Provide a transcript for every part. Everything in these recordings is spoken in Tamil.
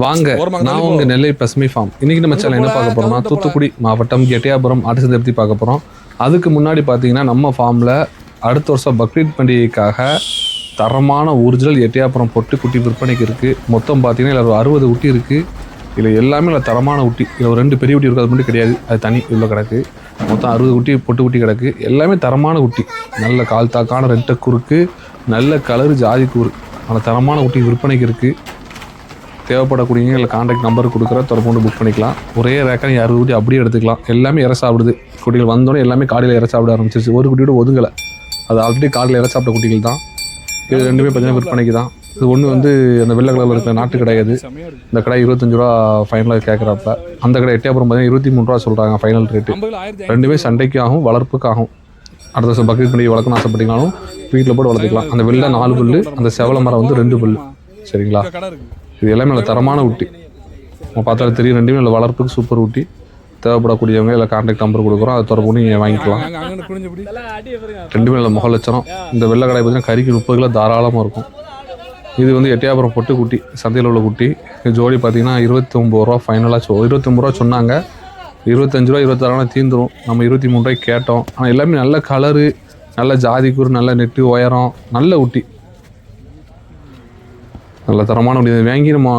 வாங்க நான் உங்க நெல்லை பசுமை ஃபார்ம் இன்னைக்கு நம்ம சேனல் என்ன பார்க்க போறோம்னா தூத்துக்குடி. மாவட்டம் எட்டயாபுரம் அரசு பற்றி பார்க்க போறோம். அதுக்கு முன்னாடி பார்த்தீங்கன்னா நம்ம ஃபார்ம்ல அடுத்த வருஷம் பக்ரீத் பண்டிகைக்காக தரமான ஒரிஜினல் எட்டயாபுரம் பொட்டு குட்டி விற்பனைக்கு இருக்கு. மொத்தம் பார்த்தீங்கன்னா இதில் ஒரு அறுபது குட்டி இருக்கு. இதில் எல்லாமே இல்லை தரமான குட்டி இதில் ஒரு ரெண்டு பெரிய குட்டி இருக்கு அது மட்டும் கிடையாது. அது தனி இவ்வளோ கிடக்கு. மொத்தம் அறுபது குட்டி பொட்டு குட்டி கிடக்கு. எல்லாமே தரமான குட்டி நல்ல கால் தாக்கான ரெட்டை குறுக்கு நல்ல கலரு ஜாதி கூறு. நல்ல தரமான குட்டி விற்பனைக்கு இருக்குது தேவைப்படக்கூடியவங்க இல்லை கான்டாக்ட் நம்பர் கொடுக்குற தொடர்பு புக் பண்ணிக்கலாம். ஒரே ரேக்கான அறுபது குட்டி அப்படியே எடுத்துக்கலாம். எல்லாமே இற சாப்பிடுது. குட்டிகள் வந்தோடனே எல்லாமே காலையில் இற சாப்பிட ஆரம்பிச்சிருச்சு. ஒரு குட்டியோட ஒதுங்கலை. அது ஆல்ரெடி காலையில் இற சாப்பிட்ட குட்டிகள் தான். இது ரெண்டுமே பார்த்தீங்கன்னா விற்பனைக்கு தான். இது ஒன்று வந்து அந்த வெள்ளை கலரில் இருக்கிற நாட்டு கிடையாது இந்த கடை இருபத்தஞ்சு ரூபா ஃபைனலாக கேட்குறப்ப அந்த கடை எட்டே அப்புறம் பார்த்தீங்கன்னா இருபத்தி மூணு ரூபா சொல்கிறாங்க ஃபைனல் ரேட்டு ரெண்டுமே சண்டைக்கு ஆகும் வளர்ப்புக்கு ஆகும் அடுத்த வருஷம் பக்ரீத் பண்டிகை வளர்க்கணும் ஆசைப்பட்டீங்கனாலும் வீட்டில் போட்டு வளர்த்துக்கலாம். அந்த வெள்ளை நாலு புல்லு அந்த செவல மரம் வந்து ரெண்டு புல் சரிங்களா? இது எல்லாமே நல்ல தரமான ஊட்டி. நம்ம பார்த்தாலே தெரியும் ரெண்டுமே நல்ல வளர்ப்புக்கு சூப்பர் ஊட்டி. தேவைப்படக்கூடியவங்க இல்லை கான்டாக்ட் நம்பர் கொடுக்குறோம் அதை தொடர்பு நீங்கள் வாங்கிக்கலாம். ரெண்டுமே நல்ல முக லட்சணம் இந்த வெள்ளை கடை பார்த்தீங்கன்னா கறிக்கு முப்பது கிலோ தாராளமாக இருக்கும். இது வந்து எட்டியாபுரம் பொட்டு குட்டி சந்தையில் உள்ள குட்டி. ஜோடி பார்த்தீங்கன்னா இருபத்தி ஒம்பது ரூபா ஃபைனலாக சொ இருபத்தி ஒம்பது ரூபா சொன்னாங்க. இருபத்தஞ்சு ரூபா இருபத்தாறுனா ரூபா தீந்துரும். நம்ம இருபத்தி மூணு ரூபாய்க்கு கேட்டோம். ஆனால் எல்லாமே நல்ல கலரு நல்ல ஜாதி நல்ல நெட்டு உயரம் நல்ல ஊட்டி. நல்ல தரமான முடியாது வாங்கி நம்ம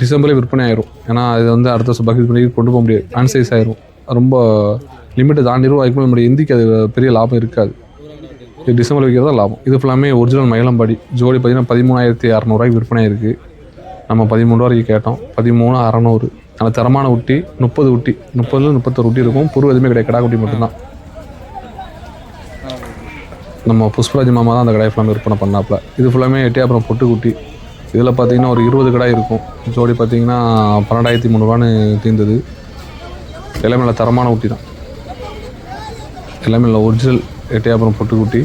டிசம்பரே விற்பனை ஆயிரும். ஏன்னா இது வந்து அடுத்த வருஷம் பண்ணி கொண்டு போக முடியாது. அன் சைஸ் ஆயிரும். ரொம்ப லிமிட்டை தாண்டிடும் அதுக்கு மேலே நம்மளுடைய இந்திக்கு அது பெரிய லாபம் இருக்காது. இது டிசம்பர் வைக்கிறது லாபம். இது ஃபுல்லாமே ஒரிஜினல் மயிலம்பாடி. ஜோடி பார்த்தீங்கன்னா பதிமூணாயிரத்தி அறநூறுவாய்க்கு விற்பனை இருக்குது நம்ம பதிமூணு வரைக்கும் கேட்டோம். பதிமூணு அறநூறு. நல்ல தரமான ஊட்டி முப்பது ஊட்டி முப்பதுல முப்பத்தொரு ஊட்டி இருக்கும். புரு எதுவுமே கிடையாது. கடா குட்டி மட்டும்தான். நம்ம புஷ்பராஜ் மாமா தான் அந்த கடாய் ஃபுல்லாமே விற்பனை பண்ணாப்புல. இது ஃபுல்லாமே எட்டி அப்புறம் பொட்டு குட்டி இதில் பார்த்தீங்கன்னா ஒரு இருபது கடை இருக்கும். ஜோடி பார்த்தீங்கன்னா பன்னெண்டாயிரத்தி முந்நூறுவான்னு தீர்ந்தது எல்லாமே நல்ல தரமான ஊட்டி தான். எல்லாமே நல்ல ஒரிஜினல் எட்டியாபுரம் பொட்டு குட்டி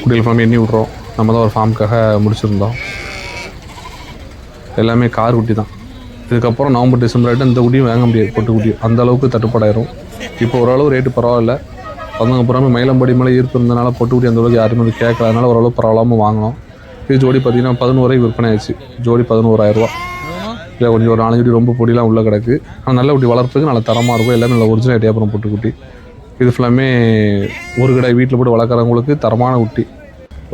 குட்டிகள் ஃபார்ம் எண்ணி விட்றோம். நம்ம தான் ஒரு ஃபார்முக்காக முடிச்சிருந்தோம். எல்லாமே கார் குட்டி தான். இதுக்கப்புறம் நவம்பர் டிசம்பர் ஆகிட்டு இந்த குட்டியும் வாங்க முடியாது பொட்டு குட்டி அந்த அளவுக்கு தட்டுப்பாடாயிரும். இப்போ ஓரளவு ரேட்டு பரவாயில்ல. பசங்க புறாமல் மயிலம்படி மேலே ஈர்ப்பு இருந்தனால அந்த அளவுக்கு யாருமே வந்து கேட்கல. அதனால ஓரளவு பரவாயில்லாமல் வாங்கினோம். இது ஜோடி பார்த்தீங்கன்னா பதினோரை விற்பனை ஆயிடுச்சு. ஜோடி பதினோராயிரரூவா இல்லை கொஞ்சம் ஒரு நாலஞ்சு ரொம்ப பொடியெலாம் உள்ளே கிடக்கு. ஆனால் நல்ல குட்டி வளர்ப்புக்கு நல்ல தரமாக இருக்கும். எல்லாமே நல்ல ஒரிஜினல் ஐடியாபுரம் போட்டுக்குட்டி. இது ஃபுல்லாமே ஒரு கடை வீட்டில் போட்டு வளர்க்குறவங்களுக்கு தரமான குட்டி.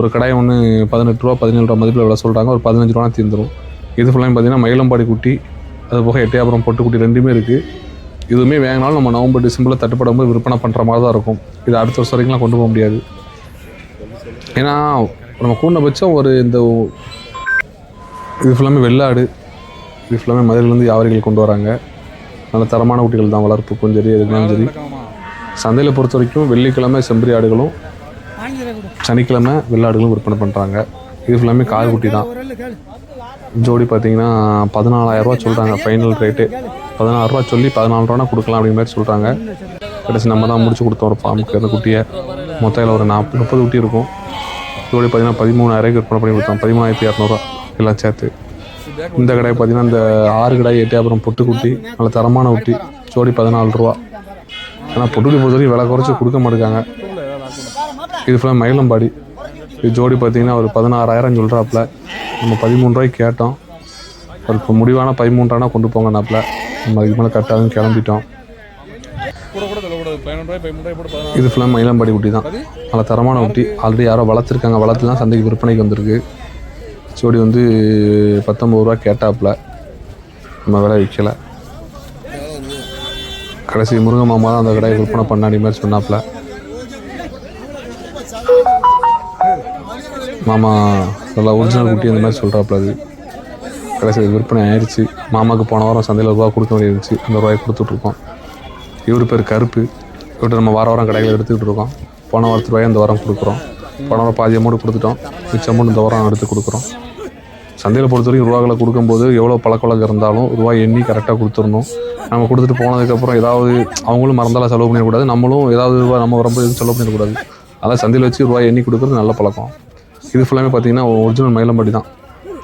ஒரு கடை ஒன்று பதினெட்டு ரூபா பதினேழு ரூபா மதிப்பில் விட சொல்கிறாங்க ஒரு பதினஞ்சு ரூபா தீர்ந்துடும் இது ஃபுல்லாமே பார்த்தீங்கன்னா மயிலம்பாடி குட்டி. அது போக எட்டையாபுரம் பொட்டுக்குட்டி ரெண்டுமே இருக்குது இதுவுமே வேங்கினாலும் நம்ம நவம்பர் டிசம்பரில் தட்டுப்படும் போது விற்பனை பண்ணுற மாதிரி தான் இருக்கும். இது அடுத்த வருஷம் வரைக்கும்லாம் கொண்டு போக முடியாது. ஏன்னா நம்ம கூண்டபட்சம் ஒரு இந்த இது ஃபுல்லாமே வெள்ளாடு. இது ஃபுல்லாமே மதுரையிலேருந்து யாவரிகள் கொண்டு வராங்க. நல்ல தரமான குட்டிகள் தான் வளர்ப்புக்கும் சரி எதுனாலும் சரி. சந்தையில் பொறுத்த வரைக்கும் வெள்ளிக்கிழமை செம்பரி ஆடுகளும் சனிக்கிழமை வெள்ளாடுகளும் விற்பனை பண்ணுறாங்க இது ஃபுல்லாமே கார் குட்டி தான். ஜோடி பார்த்தீங்கன்னா பதினாலாயிரரூவா சொல்கிறாங்க ஃபைனல் ரேட்டு பதினாறுரூவா சொல்லி பதினாலு ரூபா கொடுக்கலாம் அப்படிங்கிற மாதிரி சொல்கிறாங்க கடைசி நம்ம தான் முடிச்சு கொடுத்தோம் ஒரு ஃபார்முக்கு அந்த குட்டியை மொத்தம் ஒரு நாற்பது முப்பது குட்டி இருக்கும். ஜோடி பார்த்தீங்கன்னா பதிமூணாயிரம் விற்பனை பண்ணி கொடுத்தோம். பதிமூணாயிரத்தி இரநூறுவா எல்லாம் சேர்த்து. இந்த கடையை பார்த்தீங்கன்னா இந்த ஆறு கடை எட்டு அப்புறம் பொட்டு குட்டி நல்ல தரமான குட்டி. ஜோடி பதினாலு ரூபா. ஆனால் பொட்டுக்குட்டி பொறுத்த வரைக்கும் விலை குறைச்சி கொடுக்க மாட்டேங்காங்க. இது ஃபுல்லாக மயிலம்பாடி. இது ஜோடி பார்த்தீங்கன்னா ஒரு பதினாறாயிரம் சொல்கிறாப்புல நம்ம பதிமூணு ரூபாய்க்கு கேட்டோம். ஒரு இப்போ முடிவான பதிமூன்றானா கொண்டு போங்கனாப்புல நம்ம அதுக்கு மேலே கரெக்டாகவும் கிளம்பிட்டோம். இது ஃபுல்லாக மயிலம்பாடி குட்டி தான். நல்ல தரமான குட்டி ஆல்ரெடி யாரோ வளர்த்துருக்காங்க. வளர்த்து தான் சந்தைக்கு விற்பனைக்கு வந்திருக்கு. சோடி வந்து பத்தொம்பது ரூபா கேட்டாப்புல. நம்ம விலை விற்கலை. கடைசி முருகன் மாமா தான் அந்த கடையை விற்பனை பண்ணாடி மாதிரி சொன்னாப்புல. மாமா நல்லா ஒரிஜினல் குட்டி அந்த மாதிரி சொல்கிறாப்புல அது. கடைசி விற்பனை ஆயிடுச்சு மாமாவுக்கு போன வாரம் சந்தையில் ரூபா கொடுக்க வேண்டியிருந்துச்சு அந்த ரூபாயை கொடுத்துட்ருக்கோம். இவர் பேர் கருப்பு. இவர்கிட்ட நம்ம வார வாரம் கடைகளை எடுத்துக்கிட்டு இருக்கோம். போன வாரத்து ரூபாயை இந்த வாரம் கொடுக்குறோம். போன வாரம் பாதி அமௌண்ட் கொடுத்துட்டோம். மிச்ச அமௌண்ட் இந்த வாரம் எடுத்து கொடுக்குறோம். சந்தையில் பொறுத்த வரைக்கும் ரூபாக்களை கொடுக்கும்போது எவ்வளோ பழக்கவழக்கம் இருந்தாலும் ரூபாய் எண்ணி கரெக்டாக கொடுத்துடணும். நம்ம கொடுத்துட்டு போனதுக்கப்புறம் ஏதாவது அவங்களும் மறந்தாலும் செலவு பண்ணிடக்கூடாது நம்மளும் ஏதாவது ரூபாய் நம்ம ரொம்ப எதுவும் செலவு பண்ணிடக்கூடாது அதான் சந்தையில் வச்சு ரூபாய் எண்ணி கொடுக்குறது நல்ல பழக்கம். இது ஃபுல்லாமே பார்த்தீங்கன்னா ஒரிஜினல் மயிலம்படி தான்.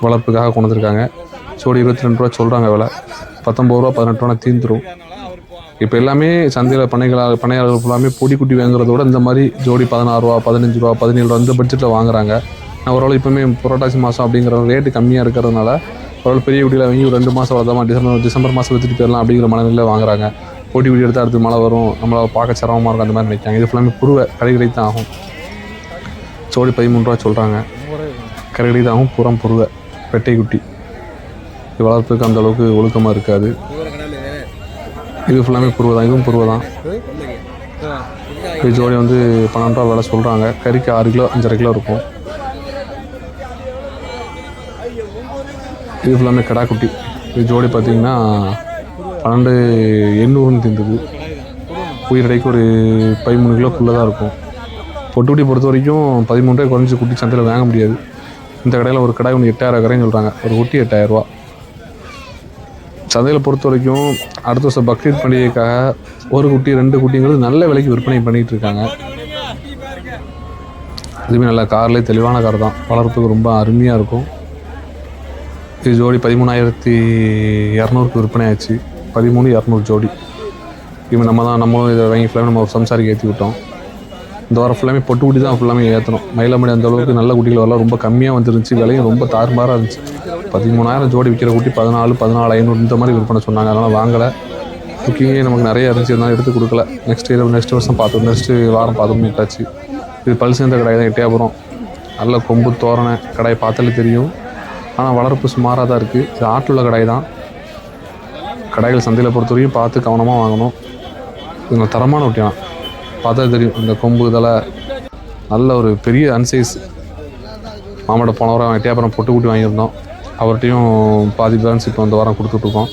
வளர்ப்புக்காக கொண்டு வந்திருக்காங்க. சோடி இருபத்தி ரெண்டு ரூபா சொல்கிறாங்க விலை. பத்தொம்பது ரூபா பதினெட்டு ரூபா தீர்ந்துடும் இப்போ எல்லாமே சந்தையில் பண்ணைகளாக பண்ணையாளர்கள் ஃபுல்லாமே பொடி குட்டி வாங்குறத விட இந்த மாதிரி ஜோடி பதினாறு ரூபா பதினஞ்சு ரூபா பதினேழு ரூபா இந்த பட்ஜெட்டில் வாங்குறாங்க. ஓரளவு இப்போவுமே புரட்டாசி மாதம் அப்படிங்கிற ரேட்டு கம்மியாக இருக்கிறதுனால ஓரளவு பெரிய குட்டியில் வாங்கி ஒரு ரெண்டு மாதம் வளர்த்தாமா டிசம்பர் டிசம்பர் மாதம் விற்றுட்டு போயிடலாம் அப்படிங்கிற மனநிலையில் வாங்குறாங்க. போட்டி குட்டி எடுத்து அடுத்து மழை வரும். நம்மளால் பார்க்க சிரமமாக இருக்கும் அந்த மாதிரி நினைக்காங்க இது ஃபுல்லாமே புருவை கடை தான் ஆகும். சோடி பதிமூணு ரூபா சொல்கிறாங்க கடை தான் ஆகும். புறம் புருவை. பெட்டை குட்டி. வளர்ப்புக்கு அந்த அளவுக்கு ஒழுக்கமாக இருக்காது. இது ஃபுல்லாமே புருவை தான். இதுவும் புருவை தான். இது ஜோடி வந்து பன்னெண்டு ரூபா வேலை சொல்கிறாங்க கறிக்கு ஆறு கிலோ அஞ்சரை கிலோ இருக்கும். இது ஃபுல்லாமே கிடா குட்டி இது ஜோடி பார்த்தீங்கன்னா பன்னெண்டு எண்ணூறுன்னு தீர்ந்தது. உயிரடைக்கு ஒரு பதிமூணு கிலோக்குள்ளே தான் இருக்கும். பொட்டுக்குட்டி பொறுத்த வரைக்கும் பதிமூணு ரூபாய் குறைஞ்சி குட்டி சந்தையில் வாங்க முடியாது. இந்த கடையில் ஒரு கடை ஒன்று எட்டாயிரம் கரைன்னு சொல்கிறாங்க ஒரு குட்டி எட்டாயிரரூவா சந்தையில் பொறுத்த வரைக்கும் அடுத்த வருஷம் பக்ரீத் பண்டிகைக்காக ஒரு குட்டி ரெண்டு குட்டிங்கிறது நல்ல விலைக்கு விற்பனை பண்ணிகிட்டு இருக்காங்க. இதுவுமே நல்ல கார்லேயே தெளிவான கார் தான். வளர்ப்புக்கு ரொம்ப அருமையாக இருக்கும். இது ஜோடி பதிமூணாயிரத்தி இரநூறுக்கு விற்பனை ஆச்சு. பதிமூணு இரநூறு ஜோடி. இவன் நம்ம தான் நம்மளும் இதை வாங்கி ஃபுல்லாக நம்ம ஒரு சம்சாரிக்கு ஏற்றி விட்டோம். இந்த வாரம் ஃபுல்லாமே பொட்டு குட்டி தான் ஃபுல்லாமே ஏற்றணும் மயிலமடி அந்த அளவுக்கு நல்ல குட்டிகள் வரலாம். ரொம்ப கம்மியாக வந்துருந்துச்சு. விலையும் ரொம்ப தாறுமாறாக இருந்துச்சு. பதிமூணாயிரம் ஜோடி விற்கிற குட்டி பதினாலு பதினாலு ஐநூறு இந்த மாதிரி விற்பனை சொன்னாங்க. அதனால் வாங்கலை. புக்கிங்கே நமக்கு நிறைய இருந்துச்சு. இருந்தாலும் எடுத்து கொடுக்கல. நெக்ஸ்ட் இயர் நெக்ஸ்ட் வருஷம் பார்த்தோம் நெக்ஸ்ட் வாரம் பார்த்தோம் எட்டாச்சு இது பல் சேர்ந்த கடை தான் எட்டயபுரம் நல்ல கொம்பு தோரணை கடை பார்த்தாலே தெரியும். ஆனால் வளர்ப்பு சுமாராக தான் இருக்குது இது ஆட்டுள்ள கடை தான். கடைகள் சந்தையில் பொறுத்தவரையும் பார்த்து கவனமாக வாங்கணும். இது தரமான குட்டியான் பார்த்தா தெரியும். இந்த கொம்பு இதெல்லாம் நல்ல ஒரு பெரிய அன்சைஸ் மாமாட்ட போனவரை வாரம் எட்டியாபுரம் பொட்டு கூட்டி வாங்கியிருந்தோம். அவர்கிட்டையும் பாதி பேலன்ஸ் இப்போ இந்த வாரம் கொடுத்துட்ருக்கோம்.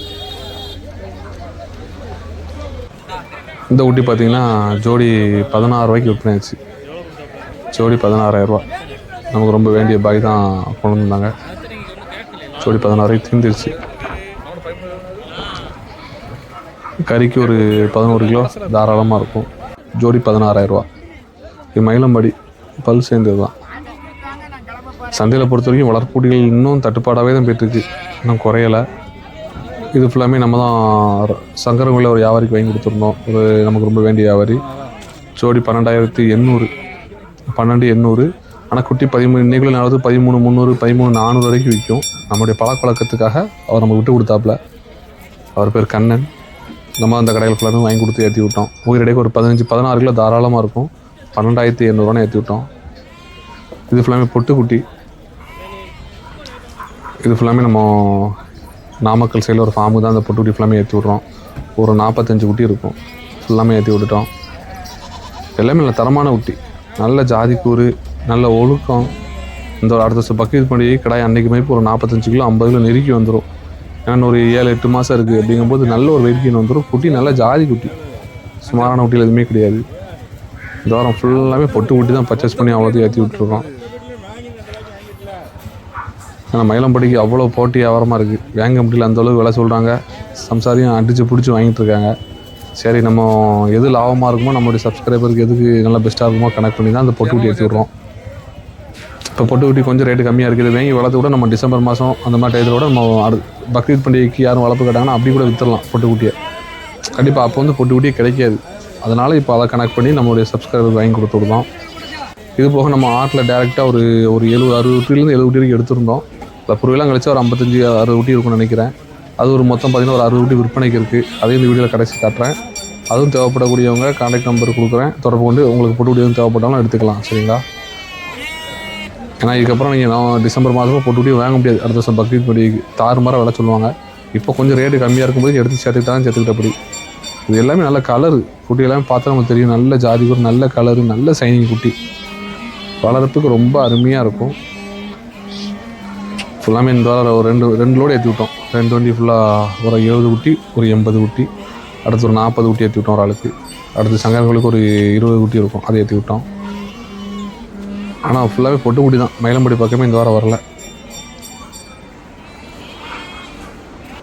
இந்த ஊட்டி பார்த்தீங்கன்னா ஜோடி பதினாறு ரூபாய்க்கு விற்பனையாச்சு ஜோடி பதினாறாயிரரூவா நமக்கு ரொம்ப வேண்டிய பாய் தான் கொண்டு வந்தாங்க. ஜோடி பதினாறுக்கு தீர்ந்துருச்சு. கறிக்கு ஒரு பதினோரு கிலோ தாராளமாக இருக்கும். ஜோடி பதினாறாயிரரூவா இது மயிலம்படி பல் சேர்ந்தது தான் சந்தையில் பொறுத்த வரைக்கும் வளர்ப்புடிகள் இன்னும் தட்டுப்பாடாகவே தான் போயிட்டுருக்கு. இன்னும் குறையலை. இது ஃபுல்லாமே நம்ம தான் சங்கரங்குள்ள ஒரு வியாபாரிக்கு வாங்கி கொடுத்துருந்தோம். ஒரு நமக்கு ரொம்ப வேண்டிய வியாபாரி. ஜோடி பன்னெண்டாயிரத்தி எண்ணூறு. பன்னெண்டு எண்ணூறு. ஆனால் குட்டி பதிமூணு இன்னைக்குள்ள நாளாவது பதிமூணு முந்நூறு பதிமூணு நானூறு வரைக்கும் விற்கும் நம்முடைய பழக்க வழக்கத்துக்காக அவர் நம்ம விட்டு கொடுத்தாப்புல. அவர் பேர் கண்ணன். நம்ம அந்த கடையில் ஃபுல்லாமே வாங்கி கொடுத்து ஏற்றி விட்டோம். உயிரிடையே ஒரு பதினஞ்சு பதினாறு கிலோ தாராளமாக இருக்கும். பன்னெண்டாயிரத்தி எண்ணூறுவான்னு ஏற்றி விட்டோம். இது ஃபுல்லாமே பொட்டுக்குட்டி. இது ஃபுல்லாமே நம்ம நாமக்கல் சைடில் ஒரு ஃபார்முக்கு தான். அந்த பொட்டுக்குட்டி ஃபுல்லாமே ஏற்றி விட்றோம். ஒரு நாற்பத்தஞ்சு குட்டி இருக்கும். ஃபுல்லாமே ஏற்றி விட்டுட்டோம். எல்லாமே நல்ல தரமான குட்டி. நல்ல ஜாதி கூறு நல்ல ஒழுக்கம். இந்த ஒரு அடுத்த வருஷம் பக்ரீத் பண்டிகை கடாய் அன்றைக்கு மாதிரி ஒரு நாற்பத்தஞ்சு கிலோ ஐம்பது கிலோ நெருக்கி வந்துடும் ஏன்னா ஒரு ஏழு எட்டு மாதம் இருக்குது அப்படிங்கும்போது நல்ல ஒரு வெயிட் கெயின் வந்துடும் குட்டி நல்ல ஜாதி குட்டி. சுமாரான குட்டியில் எதுவுமே கிடையாது. இந்த வாரம் ஃபுல்லாமே பொட்டு குட்டி தான் பர்ச்சேஸ் பண்ணி அவ்வளோத்தையும் ஏற்றி விட்டுருக்கோம். ஆனால் மயிலம்படிக்கு அவ்வளோ போட்டி வியாபாரமாக இருக்குது வேங்கம்பட்டியில் அந்த அளவுக்கு விலை சொல்கிறாங்க சம்சாரியும் அடித்து பிடிச்சி வாங்கிட்டு இருக்காங்க. சரி நம்ம எது லாபமாக இருக்குமோ நம்மளுடைய சப்ஸ்கிரைபருக்கு எதுக்கு நல்லா பெஸ்ட்டாக இருக்குமோ கனெக்ட் பண்ணி தான் அந்த பொட்டு குட்டி ஏற்றி விட்றோம். இப்போ பொட்டு குட்டி கொஞ்சம் ரேட்டு கம்மியாக இருக்குது. வாங்கி வளர்த்து கூட நம்ம டிசம்பர் மாதம் அந்த மாதிரி டயத்தில் கூட நம்ம அடு பக்ரீத் பண்டிகைக்கு யாரும் வளர்ப்பு கேட்டாங்கன்னா அப்படி கூட விற்றுடலாம் பொட்டு குட்டியை. கண்டிப்பாக அப்போ வந்து பொட்டு குட்டியே கிடைக்காது. அதனால் இப்போ அதை கனெக்ட் பண்ணி நம்மளுடைய சப்ஸ்கிரைபர் வாங்கி கொடுத்துருந்தோம் இது போக நம்ம ஆட்டில் டேரெக்டாக ஒரு ஒரு எழுபது அறுபது வரைக்கும் எழுபது வரைக்கும் எடுத்திருந்தோம். இப்போ புருவெல்லாம் கழிச்சு ஒரு ஐம்பத்தஞ்சு அறுபது ஊட்டி இருக்கும்னு நினைக்கிறேன். அது ஒரு மொத்தம் பார்த்தீங்கன்னா ஒரு அறுபது ஊட்டி விற்பனைக்கு இருக்குது அதையும் இந்த வீடியோவில் கடைசி காட்டுறேன். அதுவும் தேவைப்படக்கூடியவங்க கான்டாக்ட் நம்பர் கொடுக்குறேன். தொடர்பு கொண்டு உங்களுக்கு போட்டு எதுவும் தேவைப்பட்டாலும் எடுத்துக்கலாம் சரிங்களா? ஏன்னா இதுக்கப்புறம் நீங்கள் நான் டிசம்பர் மாதமாக போட்டு குட்டி வாங்க முடியாது. அடுத்த வருஷம் பக்ரீத் பண்டிகைக்கு தாறுமாறாக விலை சொல்லுவாங்க. இப்போ கொஞ்சம் ரேட்டு கம்மியாக இருக்கும்போது எடுத்து சேர்த்துக்கிட்டாலும் சேர்த்துக்கிட்டபடி. இது எல்லாமே நல்ல கலரு குட்டி எல்லாமே பார்த்தா நமக்கு தெரியும். நல்ல ஜாதி ஒரு நல்ல கலரு நல்ல சைனிங் குட்டி. வளர்றதுக்கு ரொம்ப அருமையாக இருக்கும். ஃபுல்லாமே இந்த வாரம் ஒரு ரெண்டு ரெண்டு லோடு ஏற்றி விட்டோம். ரெண்டு வண்டி ஃபுல்லாக ஒரு எழுபது குட்டி ஒரு எண்பது குட்டி அடுத்து ஒரு நாற்பது குட்டி ஏற்றி விட்டோம் ஒரு ஆளுக்கு. அடுத்து சங்கரங்களுக்கு ஒரு இருபது குட்டி இருக்கும் அதை ஏற்றி விட்டோம். ஆனால் ஃபுல்லாகவே பொட்டு குட்டி தான். மயிலம்படி பக்கமே இந்த வாரம் வரல.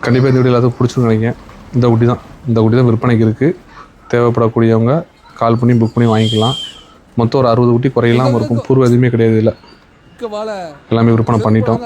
கண்டிப்பாக இந்த வீடியோ எல்லாத்துக்கும் பிடிச்சிருக்கும் நினைக்கிறேன். இந்த குட்டி தான். இந்த குட்டி தான் விற்பனைக்கு இருக்குது தேவைப்படக்கூடியவங்க கால் பண்ணி புக் பண்ணி வாங்கிக்கலாம். மொத்தம் ஒரு அறுபது குட்டி குறையெல்லாம் இருக்கும். பூர்வம் எதுவுமே கிடையாது இல்லை எல்லாமே விற்பனை பண்ணிட்டோம்.